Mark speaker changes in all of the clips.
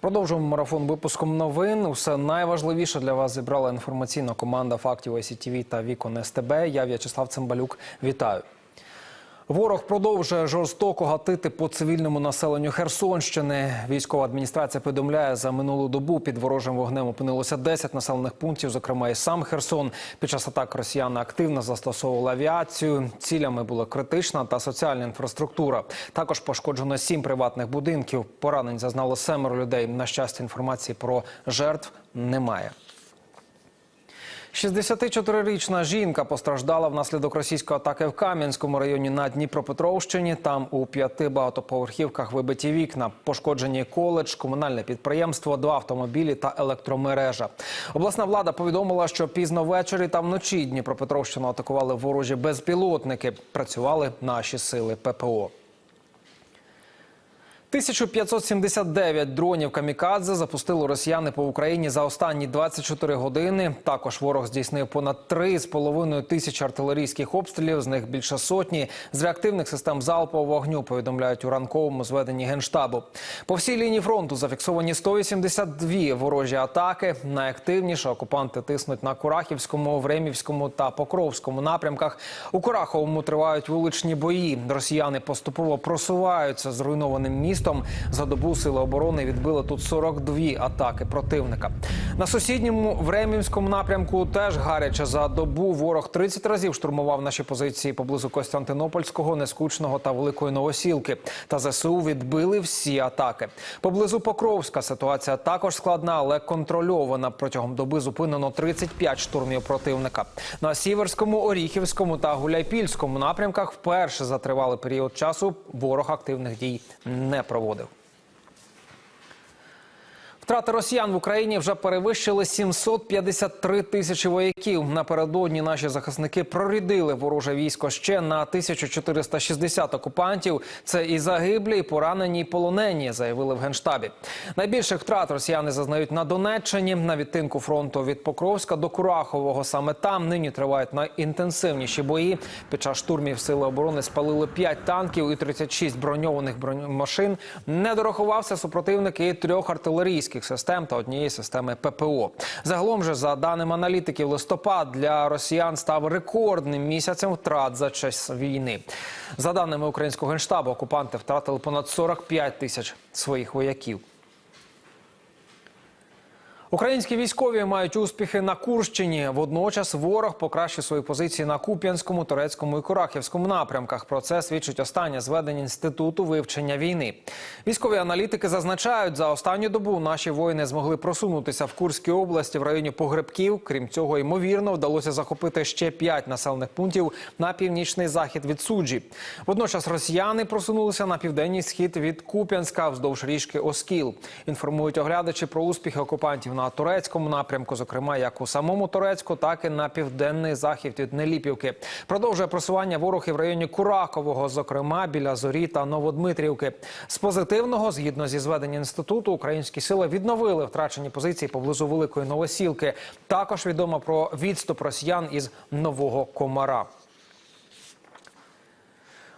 Speaker 1: Продовжуємо марафон випуском новин. Усе найважливіше для вас зібрала інформаційна команда фактів СІТВ та Вікон СТБ. Я В'ячеслав Цимбалюк. Вітаю. Ворог продовжує жорстоко гатити по цивільному населенню Херсонщини. Військова адміністрація повідомляє, за минулу добу під ворожим вогнем опинилося 10 населених пунктів, зокрема і сам Херсон. Під час атак росіяни активно застосовували авіацію. Цілями була критична та соціальна інфраструктура. Також пошкоджено сім приватних будинків. Поранень зазнало семеро людей. На щастя, інформації про жертв немає. 64-річна жінка постраждала внаслідок російської атаки в Кам'янському районі на Дніпропетровщині. Там у п'яти багатоповерхівках вибиті вікна, пошкоджені коледж, комунальне підприємство, два автомобілі та електромережа. Обласна влада повідомила, що пізно ввечері та вночі Дніпропетровщину атакували ворожі безпілотники. Працювали наші сили ППО. 1579 дронів камікадзе запустили росіяни по Україні за останні 24 години. Також ворог здійснив понад 3,5 тисячі артилерійських обстрілів. З них більше сотні з реактивних систем залпового вогню. Повідомляють у ранковому зведенні генштабу. По всій лінії фронту зафіксовані 182 ворожі атаки. Найактивніше окупанти тиснуть на Курахівському, Времівському та Покровському напрямках. У Кураховому тривають вуличні бої. Росіяни поступово просуваються зруйнованим містом. За добу сили оборони відбили тут 42 атаки противника. На сусідньому Времівському напрямку теж гаряче за добу. Ворог 30 разів штурмував наші позиції поблизу Костянтинопольського, Нескучного та Великої Новосілки. Та ЗСУ відбили всі атаки. Поблизу Покровська ситуація також складна, але контрольована. Протягом доби зупинено 35 штурмів противника. На Сіверському, Оріхівському та Гуляйпільському напрямках вперше за тривалий період часу ворог активних дій не проводив. Втрати росіян в Україні вже перевищили 753 тисячі вояків. Напередодні наші захисники прорідили вороже військо ще на 1460 окупантів. Це і загиблі, і поранені, і полонені, заявили в генштабі. Найбільших втрат росіяни зазнають на Донеччині, на відтинку фронту від Покровська до Курахового. Саме там нині тривають найінтенсивніші бої. Під час штурмів сили оборони спалили 5 танків і 36 броньованих бронемашин. Не дорахувався супротивник і трьох артилерійських систем та однієї системи ППО. Загалом же, за даними аналітиків, листопад для росіян став рекордним місяцем втрат за час війни. За даними українського генштабу, окупанти втратили понад 45 тисяч своїх вояків. Українські військові мають успіхи на Курщині. Водночас ворог покращив свої позиції на Куп'янському, Турецькому і Курахівському напрямках. Про це свідчить останнє зведення інституту вивчення війни. Військові аналітики зазначають, за останню добу наші воїни змогли просунутися в Курській області в районі Погребків. Крім цього, ймовірно, вдалося захопити ще п'ять населених пунктів на північний захід від суджі. Водночас росіяни просунулися на південний схід від Куп'янська вздовж річки Оскіл. Інформують оглядачі про успіхи окупантів на турецькому напрямку, зокрема як у самому Турецьку, так і на південний захід від Неліпівки. Продовжує просування ворог в районі Куракового, зокрема біля Зорі та Новодмитрівки. З позитивного, згідно зі зведення інституту, українські сили відновили втрачені позиції поблизу Великої Новосілки. Також відомо про відступ росіян із Нового Комара.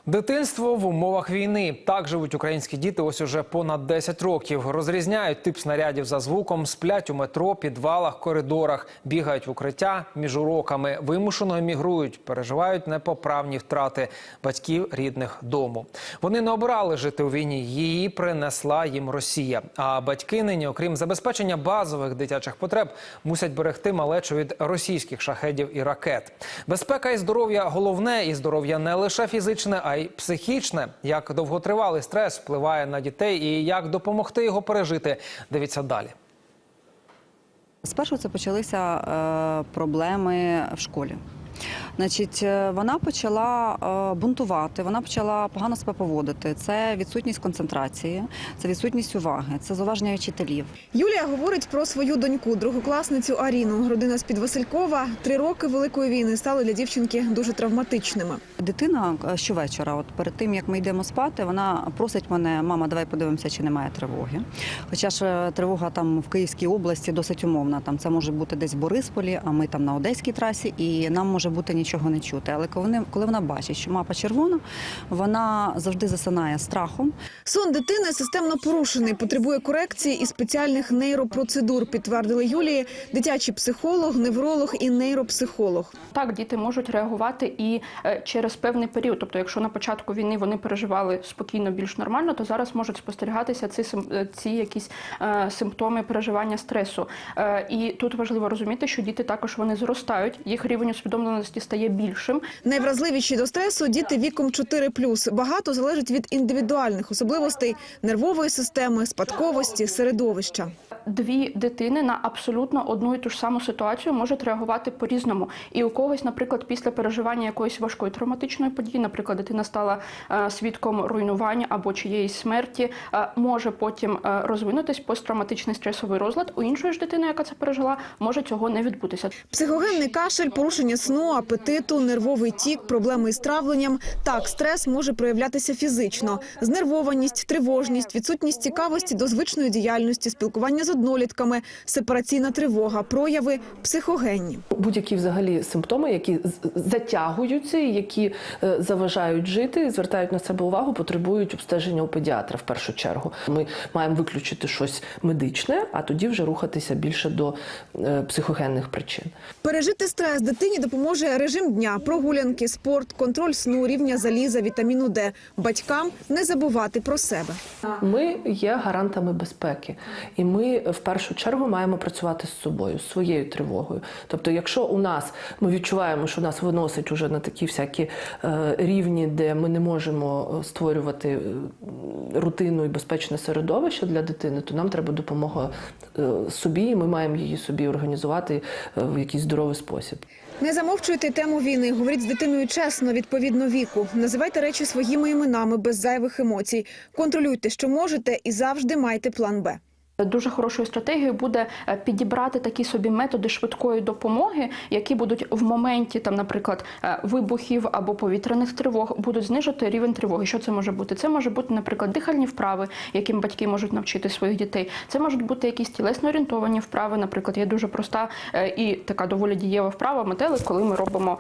Speaker 1: Дитинство в умовах війни так живуть українські діти. Ось уже понад 10 років. Розрізняють тип снарядів за звуком, сплять у метро, підвалах, коридорах, бігають в укриття між уроками, вимушено емігрують, переживають непоправні втрати батьків рідних дому. Вони не обирали жити у війні. Її принесла їм Росія. А батьки нині, окрім забезпечення базових дитячих потреб, мусять берегти малечу від російських шахедів і ракет. Безпека і здоров'я головне, і здоров'я не лише фізичне, а й психічне. Як довготривалий стрес впливає на дітей і як допомогти його пережити. Дивіться далі.
Speaker 2: Спершу це почалися е, проблеми в школі. Значить, е, вона почала е, бунтувати, вона почала погано себе поводити. Це відсутність концентрації, це відсутність уваги, це зуваження вчителів.
Speaker 3: Юлія говорить про свою доньку, другокласницю Аріну. Родина з-під Василькова. Три роки великої війни стали для дівчинки дуже травматичними.
Speaker 2: Дитина е, щовечора, от перед тим як ми йдемо спати, вона просить мене, мама, давай подивимося, чи немає тривоги. Хоча ж тривога там в Київській області досить умовна. Там це може бути десь в Борисполі, а ми там на Одеській трасі, і нам може бути нічого не чути. Але коли, вони- коли вона бачить, що мапа червона, вона завжди засинає страхом.
Speaker 3: Сон дитини системно порушений, потребує корекції і спеціальних нейропроцедур, підтвердили Юлії, дитячий психолог, невролог і нейропсихолог.
Speaker 4: Так, діти можуть реагувати і е, через певний період. Тобто, якщо на початку війни вони переживали спокійно, більш нормально, то зараз можуть спостерігатися ці е, ці якісь е, симптоми переживання стресу. І тут важливо розуміти, що діти також вони зростають, їх рівень усвідомленості стає більшим.
Speaker 3: Найвразливіші до стресу діти віком 4+. Багато залежить від індивідуальних особливостей нервової системи, спадковості, середовища.
Speaker 4: Дві дитини на абсолютно одну і ту ж саму ситуацію можуть реагувати по-різному. І у когось, наприклад, після переживання якоїсь важкої травматичної події, наприклад, дитина стала е, свідком руйнування або чиєїсь смерті, е, може потім е, розвинутись посттравматичний стресовий розлад. У іншої ж дитини, яка це пережила, може цього не відбутися.
Speaker 3: Психогенний кашель, порушення сну, апетиту, нервовий тік, проблеми із травленням. Так, стрес може проявлятися фізично. Знервованість, тривожність, відсутність цікавості до звичної діяльності, спілкування з однолітками, сепараційна тривога, прояви психогенні.
Speaker 5: Будь-які взагалі симптоми, які затягуються, які е, заважають жити, звертають на себе увагу, потребують обстеження у педіатра в першу чергу. Ми маємо виключити щось медичне, а тоді вже рухатися більше до е, психогенних причин.
Speaker 3: Пережити стрес дитині допоможе режим дня, прогулянки, спорт, контроль сну, рівня заліза, вітаміну Д. Батькам не забувати про себе.
Speaker 5: Ми є гарантами безпеки, і ми в першу чергу маємо працювати з собою, з своєю тривогою. Тобто, якщо у нас ми відчуваємо, що нас виносить уже на такі всякі е, рівні, де ми не можемо е, створювати е, рутинну і безпечне середовище для дитини, то нам треба допомога собі, і ми маємо її собі організувати в якийсь здоровий спосіб.
Speaker 3: Не замовчуйте тему війни. Говоріть з дитиною чесно, відповідно віку. Називайте речі своїми іменами без зайвих емоцій. Контролюйте, що можете, і завжди майте план Б.
Speaker 4: Дуже хорошою стратегією буде е, підібрати такі собі методи швидкої допомоги, які будуть в моменті, там, наприклад, е, вибухів або повітряних тривог, будуть знижити рівень тривоги. Що це може бути? Це може бути, наприклад, дихальні вправи, яким батьки можуть навчити своїх дітей. Це можуть бути якісь тілесно орієнтовані вправи. Наприклад, є дуже проста е, і така доволі дієва вправа метелик, коли ми робимо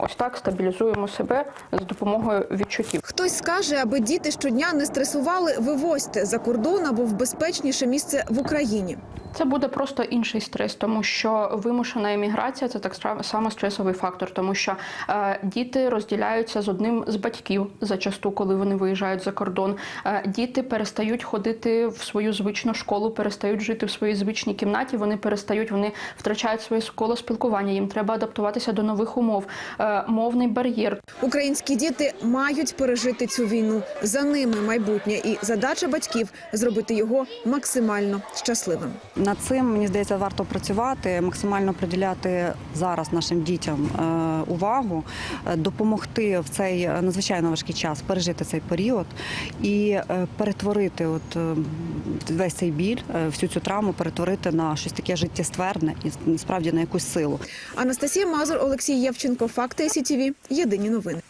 Speaker 4: ось так, стабілізуємо себе за допомогою відчуттів.
Speaker 3: Хтось скаже, аби діти щодня не стресували, вивозьте за кордон або в безпечніше місце в Україні.
Speaker 4: Це буде просто інший стрес, тому що вимушена еміграція це так само стресовий фактор, тому що е, діти розділяються з одним з батьків зачасту, коли вони виїжджають за кордон. Е, діти перестають ходити в свою звичну школу, перестають жити в своїй звичній кімнаті. Вони перестають, вони втрачають своє коло спілкування. Їм треба адаптуватися до нових умов. Е, мовний бар'єр,
Speaker 3: Українські діти мають пережити цю війну. За ними майбутнє, і задача батьків зробити його максимально щасливим.
Speaker 2: Над цим мені здається варто працювати, максимально приділяти зараз нашим дітям е, увагу, е, допомогти в цей е, надзвичайно важкий час пережити цей період і перетворити от весь цей біль, всю цю травму перетворити на щось таке життєстверне і насправді на якусь силу.
Speaker 3: Анастасія Мазур, Олексій Євченко, Факти СІТВ. Єдині новини.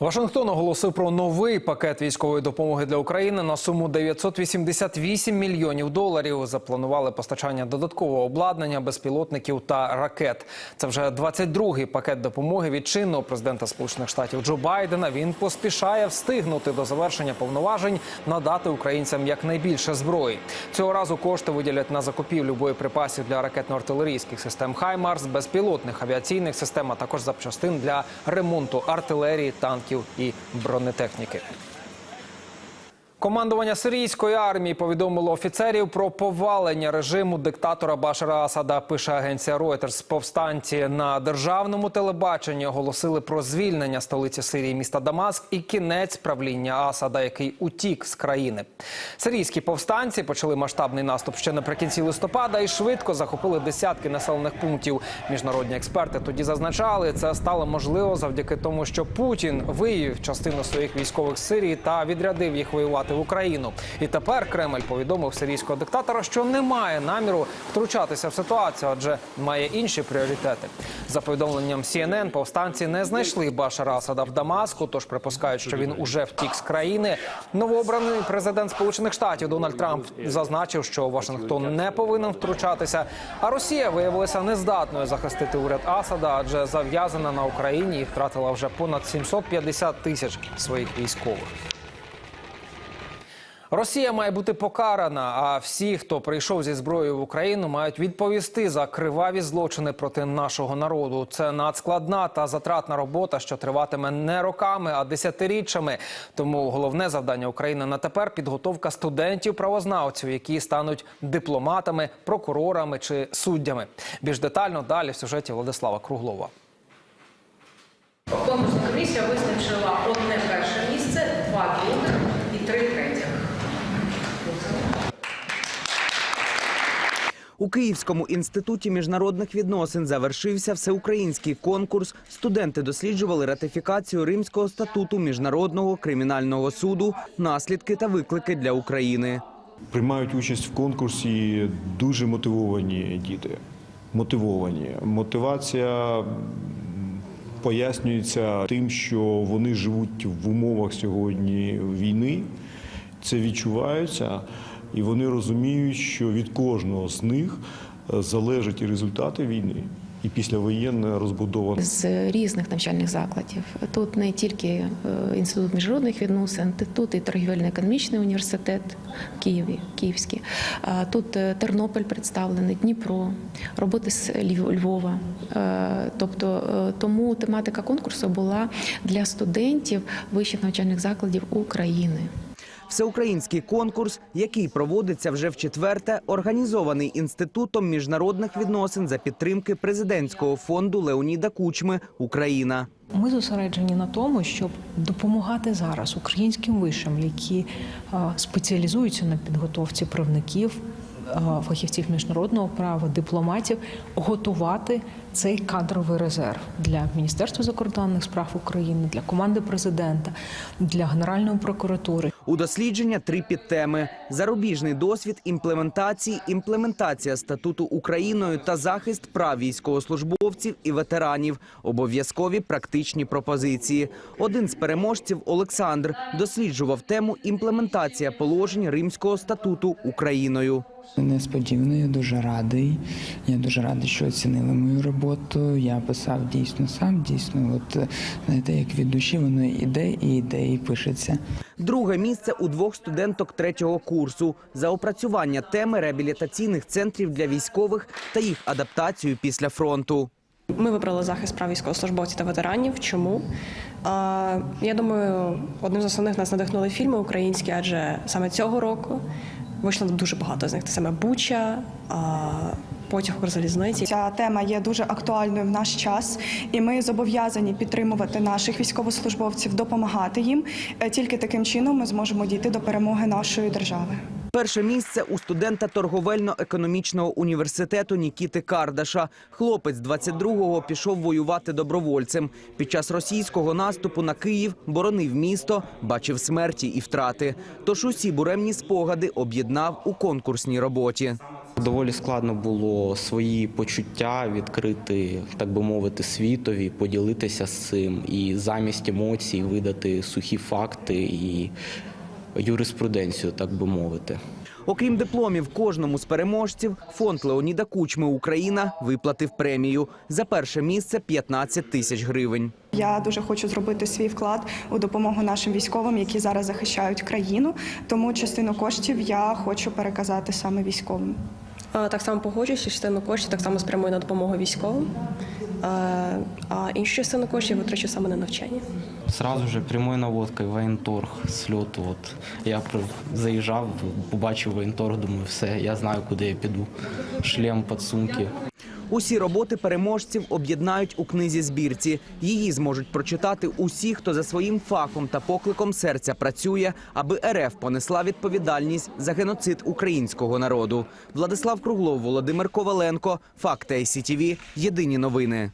Speaker 1: Вашингтон оголосив про новий пакет військової допомоги для України на суму 988 мільйонів доларів. Запланували постачання додаткового обладнання, безпілотників та ракет. Це вже 22-й пакет допомоги від чинного президента Сполучених Штатів Джо Байдена. Він поспішає встигнути до завершення повноважень надати українцям якнайбільше зброї. Цього разу кошти виділять на закупівлю боєприпасів для ракетно-артилерійських систем Хаймарс, безпілотних авіаційних систем, а також запчастин для ремонту артилерії, танків і бронетехніки. Командування сирійської армії повідомило офіцерів про повалення режиму диктатора Башара Асада. Пише агенція Reuters. Повстанці на державному телебаченні оголосили про звільнення столиці Сирії міста Дамаск і кінець правління Асада, який утік з країни. Сирійські повстанці почали масштабний наступ ще наприкінці листопада і швидко захопили десятки населених пунктів. Міжнародні експерти тоді зазначали, це стало можливо завдяки тому, що Путін виявив частину своїх військових Сирії та відрядив їх воювати в Україну. І тепер Кремль повідомив сирійського диктатора, що не має наміру втручатися в ситуацію, адже має інші пріоритети. За повідомленням CNN, повстанці не знайшли Башара Асада в Дамаску, тож припускають, що він уже втік з країни. Новообраний президент Сполучених Штатів Дональд Трамп зазначив, що Вашингтон не повинен втручатися. А Росія виявилася нездатною захистити уряд Асада, адже зав'язана на Україні і втратила вже понад 750 тисяч своїх військових. Росія має бути покарана. А всі, хто прийшов зі зброєю в Україну, мають відповісти за криваві злочини проти нашого народу. Це надскладна та затратна робота, що триватиме не роками, а десятиріччями. Тому головне завдання України на тепер підготовка студентів-правознавців, які стануть дипломатами, прокурорами чи суддями. Більш детально далі в сюжеті Владислава Круглова.
Speaker 6: Конкурсна комісія визначила одне перше місце, два других і три третіх.
Speaker 7: У Київському інституті міжнародних відносин завершився всеукраїнський конкурс. Студенти досліджували ратифікацію Римського статуту міжнародного кримінального суду, наслідки та виклики для України.
Speaker 8: Приймають участь в конкурсі дуже мотивовані діти. Мотивовані. Мотивація пояснюється тим, що вони живуть в умовах сьогодні війни. Це відчувається, і вони розуміють, що від кожного з них е, залежать і результати війни, і післявоєнна розбудова
Speaker 9: з різних навчальних закладів. Тут не тільки е, інститут міжнародних відносин, тут і торгівельно-економічний університет в Києві, Київський. Тут е, Тернопіль представлений, Дніпро, роботи з Льв- Львова. Тобто тому тематика конкурсу була для студентів вищих навчальних закладів України.
Speaker 7: Всеукраїнський конкурс, який проводиться вже в четверте, організований інститутом міжнародних відносин за підтримки президентського фонду Леоніда Кучми Україна.
Speaker 10: Ми зосереджені на тому, щоб допомагати зараз українським вишам, які спеціалізуються на підготовці правників, фахівців міжнародного права, дипломатів, готувати цей кадровий резерв для Міністерства закордонних справ України, для команди президента, для Генеральної прокуратури.
Speaker 7: У дослідження три підтеми: зарубіжний досвід імплементації, імплементація статуту Україною та захист прав військовослужбовців і ветеранів. Обов'язкові практичні пропозиції. Один з переможців Олександр досліджував тему імплементація положень Римського статуту Україною.
Speaker 11: Несподівано, я дуже радий. Я дуже радий, що оцінили мою роботу. Я писав дійсно сам, дійсно, от знаєте, як від душі воно іде і йде, і пишеться.
Speaker 7: Друге місце у двох студенток третього курсу за опрацювання теми реабілітаційних центрів для військових та їх адаптацію після фронту.
Speaker 12: Ми вибрали захист прав військовослужбовців та ветеранів. Чому? А, я думаю, одним з основних нас надихнули фільми українські, адже саме цього року вийшло дуже багато з них. Те саме Буча, а, потяг залізниці
Speaker 13: Ця тема є дуже актуальною в наш час, і ми зобов'язані підтримувати наших військовослужбовців, допомагати їм. Е, Тільки таким чином ми зможемо дійти до перемоги нашої держави.
Speaker 7: Перше місце у студента торговельно-економічного університету Нікіти Кардаша. Хлопець 22-го пішов воювати добровольцем. Під час російського наступу на Київ боронив місто, бачив смерті і втрати. Тож усі буремні спогади об'єднав у конкурсній роботі.
Speaker 14: Доволі складно було свої почуття відкрити, так би мовити, світові, поділитися з цим і замість емоцій видати сухі факти і юриспруденцію, так би мовити.
Speaker 7: Окрім дипломів, кожному з переможців фонд Леоніда Кучми Україна виплатив премію за перше місце 15 тисяч гривень.
Speaker 13: Я дуже хочу зробити свій вклад у допомогу нашим військовим, які зараз захищають країну. Тому частину коштів я хочу переказати саме військовим.
Speaker 12: Так само погоджуюся, частину коштів так само спрямую на допомогу військовим. А, інші частину коштів витрачу саме на навчання.
Speaker 14: Сразу же прямою наводкою воєнторг з льоту. От я заїжджав, побачив воєнторг, думаю, все, я знаю, куди я піду. Шлем, підсумки.
Speaker 7: Усі роботи переможців об'єднають у книзі збірці. Її зможуть прочитати усі, хто за своїм фахом та покликом серця працює, аби РФ понесла відповідальність за геноцид українського народу. Владислав Круглов, Володимир Коваленко, Факти ICTV. Єдині новини.